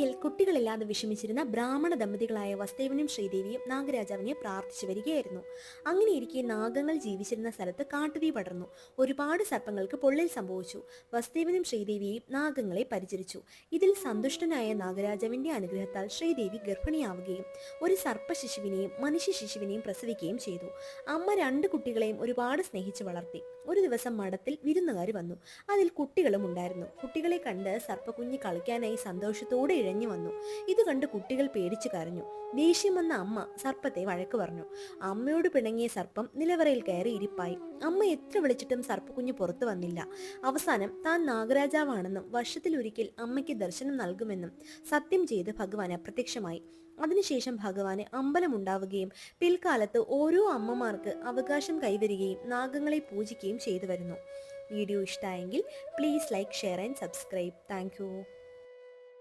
ഒരിക്കൽ കുട്ടികളില്ലാതെ വിഷമിച്ചിരുന്ന ബ്രാഹ്മണ ദമ്പതികളായ വസ്തുവിനും ശ്രീദേവിയും നാഗരാജാവിനെ പ്രാർത്ഥിച്ചു വരികയായിരുന്നു. അങ്ങനെയിരിക്കെ നാഗങ്ങൾ ജീവിച്ചിരുന്ന സ്ഥലത്ത് കാട്ടുതീ പടർന്നു. ഒരുപാട് സർപ്പങ്ങൾക്ക് പൊള്ളിൽ സംഭവിച്ചു. വസ്തുവിനും ശ്രീദേവിയും നാഗങ്ങളെ പരിചരിച്ചു. ഇതിൽ സന്തുഷ്ടനായ നാഗരാജാവിന്റെ അനുഗ്രഹത്താൽ ശ്രീദേവി ഗർഭിണിയാവുകയും ഒരു സർപ്പ ശിശുവിനെയും മനുഷ്യ ശിശുവിനെയും പ്രസവിക്കുകയും ചെയ്തു. അമ്മ രണ്ട് കുട്ടികളെയും ഒരുപാട് സ്നേഹിച്ചു വളർത്തി. ഒരു ദിവസം മഠത്തിൽ വിരുന്നുകാർ വന്നു. അതിൽ കുട്ടികളും ഉണ്ടായിരുന്നു. കുട്ടികളെ കണ്ട് സർപ്പക്കുഞ്ഞ് കളിക്കാനായി സന്തോഷത്തോടെ ഇഴഞ്ഞു വന്നു. ഇത് കണ്ട് കുട്ടികൾ പേടിച്ചു കരഞ്ഞു. ദേഷ്യം വന്ന അമ്മ സർപ്പത്തെ വഴക്ക് പറഞ്ഞു. അമ്മയോട് പിണങ്ങിയ സർപ്പം നിലവറയിൽ കയറി ഇരിപ്പായി. അമ്മ എത്ര വിളിച്ചിട്ടും സർപ്പക്കുഞ്ഞ് പുറത്തു വന്നില്ല. അവസാനം താൻ നാഗരാജാവാണെന്നും വർഷത്തിലൊരിക്കൽ അമ്മയ്ക്ക് ദർശനം നൽകുമെന്നും സത്യം ചെയ്ത് ഭഗവാൻ അപ്രത്യക്ഷമായി. അതിനുശേഷം ഭഗവാന് അമ്പലമുണ്ടാവുകയും പിൽക്കാലത്ത് ഓരോ അമ്മമാർക്ക് അവകാശം കൈവരികയും നാഗങ്ങളെ പൂജിക്കുകയും ചെയ്തു വരുന്നു. വീഡിയോ ഇഷ്ടമായെങ്കിൽ please like share and subscribe. Thank